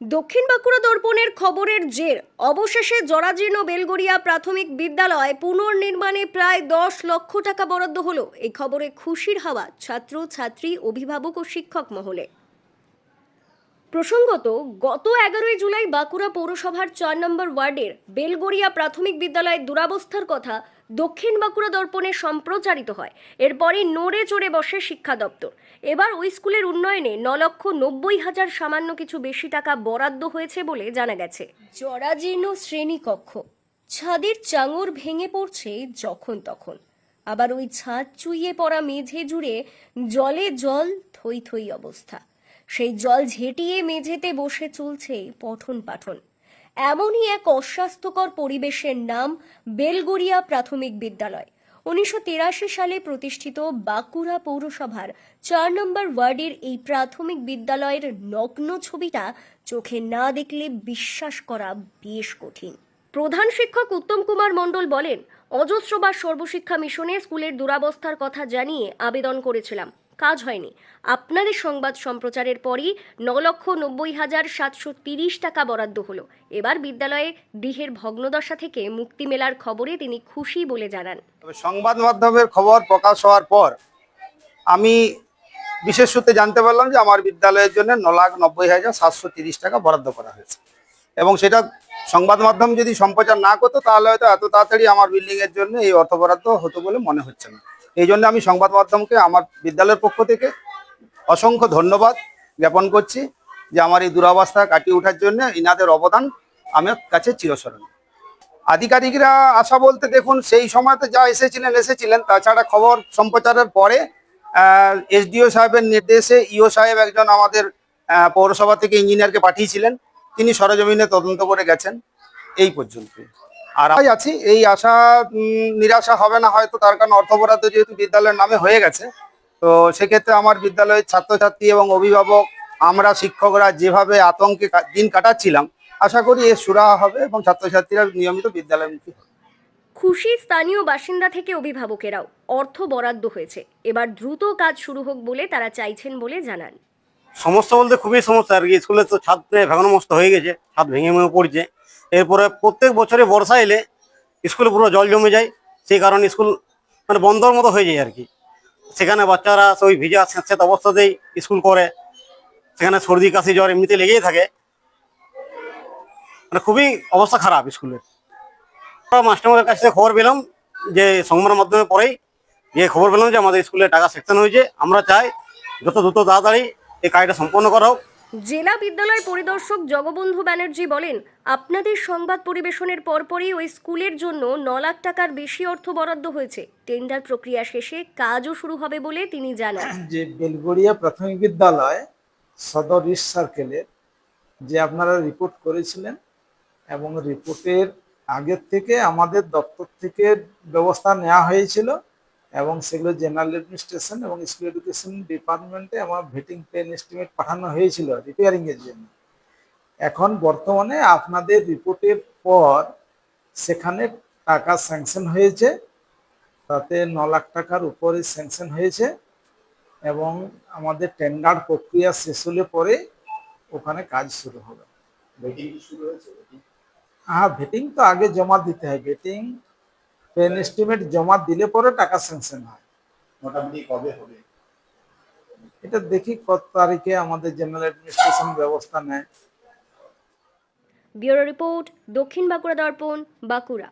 দক্ষিণ বাঁকুড়া দর্পণের খবরের জের। অবশেষে জরাজীর্ণ বেলগড়িয়া প্রাথমিক বিদ্যালয় পুনর্নির্মাণে প্রায় দশ লক্ষ টাকা বরাদ্দ হলো। এই খবরে খুশির হাওয়া ছাত্র, ছাত্রী, অভিভাবক ও শিক্ষক মহলে। প্রসঙ্গত, গত এগারোই জুলাই বাঁকুড়া পৌরসভার চার নম্বর ওয়ার্ডের বেলগড়িয়া প্রাথমিক বিদ্যালয়ের দুরাবস্থার কথা দক্ষিণ বাঁকুড়া দর্পণে সম্প্রচারিত হয়। এরপরে নড়ে চড়ে বসে শিক্ষা দপ্তর। এবার ওই স্কুলের উন্নয়নে ন লক্ষ নব্বই হাজার সামান্য কিছু বেশি টাকা বরাদ্দ হয়েছে বলে জানা গেছে। জরাজীর্ণ শ্রেণীকক্ষ। ছাদের চাঙর ভেঙে পড়ছে যখন তখন। আবার ওই ছাদ চুইয়ে পড়া মেঝে জুড়ে জলে জল থই থই অবস্থা। সেই জল ঝেঁটিয়ে মেঝেতে বসে চলছে পঠন পাঠন। এমনই এক অস্বাস্থ্যকর পরিবেশের নাম বেলগড়িয়া প্রাথমিক বিদ্যালয়। উনিশশো তিরাশি সালে প্রতিষ্ঠিত বাঁকুড়া পৌরসভার চার নম্বর ওয়ার্ডের এই প্রাথমিক বিদ্যালয়ের নগ্ন ছবিটা চোখে না দেখলে বিশ্বাস করা বেশ কঠিন। প্রধান শিক্ষক উত্তম কুমার মণ্ডল বলেন অজস্রবার সর্বশিক্ষা মিশনে স্কুলের দুরাবস্থার কথা জানিয়ে আবেদন করেছিলাম। কাজ হয়নি। আপনাদের সংবাদ সম্প্রচারের পরই ন লক্ষ নব্বই হাজার সাতশো তিরিশ টাকা বরাদ্দ হলো। এবার বিদ্যালয়ে গৃহের ভগ্নদশা থেকে মুক্তি মেলার খবরে তিনি খুশি বলে জানান। সংবাদ মাধ্যমের খবর প্রকাশ হওয়ার পর আমি বিশেষ সূত্রে জানতে পারলাম যে আমার বিদ্যালয়ের জন্য ন লাখ নব্বই হাজার সাতশো তিরিশ টাকা বরাদ্দ করা হয়েছে। এবং সেটা সংবাদ মাধ্যম যদি সম্প্রচার না করতো, তাহলে হয়তো এত তাড়াতাড়ি আমার বিল্ডিং এর জন্য এই অর্থ বরাদ্দ হতো বলে মনে হচ্ছে না। এই জন্য আমি সংবাদ মাধ্যমকে, আমার বিদ্যালয়ের পক্ষ থেকে অসংখ্য ধন্যবাদ জ্ঞাপন করছি যে আমার এই দুরাবস্থা কাটিয়ে ওঠার জন্য ইনাদের অবদান আমার কাছে চিরস্মরণীয়। আধিকারিকরা আসা বলতে দেখুন, সেই সময়তে যা এসেছিলেন এসেছিলেন। তাছাড়া খবর সম্প্রচারের পরে এসডিও সাহেবের নির্দেশে ইও সাহেব একজন আমাদের পৌরসভা থেকে ইঞ্জিনিয়ারকে পাঠিয়েছিলেন। তিনি সরজমিনে তদন্ত করে গেছেন। এই পর্যন্ত আর আমি আছি এই আশা নিরাশা হবে না হয়তো তার কারণ অর্থ বরাদ্দ যেহেতু বিদ্যালয়ের নামে হয়ে গেছে। তো সেক্ষেত্রে আমার বিদ্যালয়ের ছাত্রছাত্রী এবং অভিভাবক আমরা শিক্ষকরা যেভাবে আতঙ্কে দিন কাটাচ্ছিলাম আশা করি এর সুরাহা হবে এবং ছাত্রছাত্রীরা নিয়মিত বিদ্যালয়মুখী হবে। খুশি স্থানীয় বাসিন্দা থেকে অভিভাবকেরাও অর্থ বরাদ্দ হয়েছে। এবার দ্রুত কাজ শুরু হোক বলে তারা চাইছেন বলে জানান। সমস্যা বলতে খুবই সমস্যা আর কি। স্কুলে তো ছাদ ভেঙানো মস্ত হয়ে গেছে ছাদ ভেঙে ভেঙে পড়ছে। এরপরে প্রত্যেক বছরে বর্ষা এলে স্কুলে পুরো জল জমে যায়, সেই কারণে স্কুল মানে বন্ধর মতো হয়ে যায় আর কি। সেখানে বাচ্চারা ওই ভিজা স্যাঁত অবস্থাতেই স্কুল করে, সেখানে সর্দি, কাশি, জ্বর এমনিতে লেগেই থাকে। মানে খুবই অবস্থা খারাপ স্কুলের। মাস্টারমারের কাছ থেকে খবর পেলাম যে সংবাদ মাধ্যমে পরেই যে খবর পেলাম যে আমাদের স্কুলে টাকা সেকশন হয়েছে। আমরা চাই যত দ্রুত তাড়াতাড়ি এই কাজটা সম্পন্ন করা হোক। জেলা বিদ্যালয় পরিদর্শক জগবন্ধু ব্যানার্জি বলেন, আপনাদের সংবাদ পরিবেশনের পরপরই ওই স্কুলের জন্য ন লাখ টাকার বেশি অর্থ বরাদ্দ হয়েছে। টেন্ডার প্রক্রিয়া শেষে কাজও শুরু হবে বলে তিনি জানান। যে বেলগড়িয়া প্রাথমিক বিদ্যালয় সদর ইস্ট সার্কেলের যে আপনারা রিপোর্ট করেছিলেন এবং রিপোর্টের আগের থেকে আমাদের দপ্তর থেকে ব্যবস্থা নেওয়া হয়েছিল এবং সেগুলো জেনারেল অ্যাডমিনিস্ট্রেশন এবং স্কুল এডুকেশন ডিপার্টমেন্টে আমার ভেটিং প্লেন এস্টিমেট পাঠানো হয়েছিল রিপেয়ারিংয়ের জন্য। এখন বর্তমানে আপনাদের রিপোর্টের পর সেখানে টাকা স্যাংশন হয়েছে তাতে ন লাখ টাকার উপরে স্যাংশন হয়েছে এবং আমাদের টেন্ডার প্রক্রিয়া শেষ হলে পরে ওখানে কাজ শুরু হবে। হ্যাঁ ভেটিং তো আগে জমা দিতে হয়। ভেটিং পেন এস্টিমেট জমা দিলে পরে টাকা স্যাংশন হয়। মোটামুটি কবে হবে? এটা দেখি কত তারিখে আমাদের জেনারেল অ্যাডমিনিস্ট্রেশন ব্যবস্থা নেয়। ব্যুরো রিপোর্ট দক্ষিণ বাঁকুড়া দর্পণ বাঁকুড়া।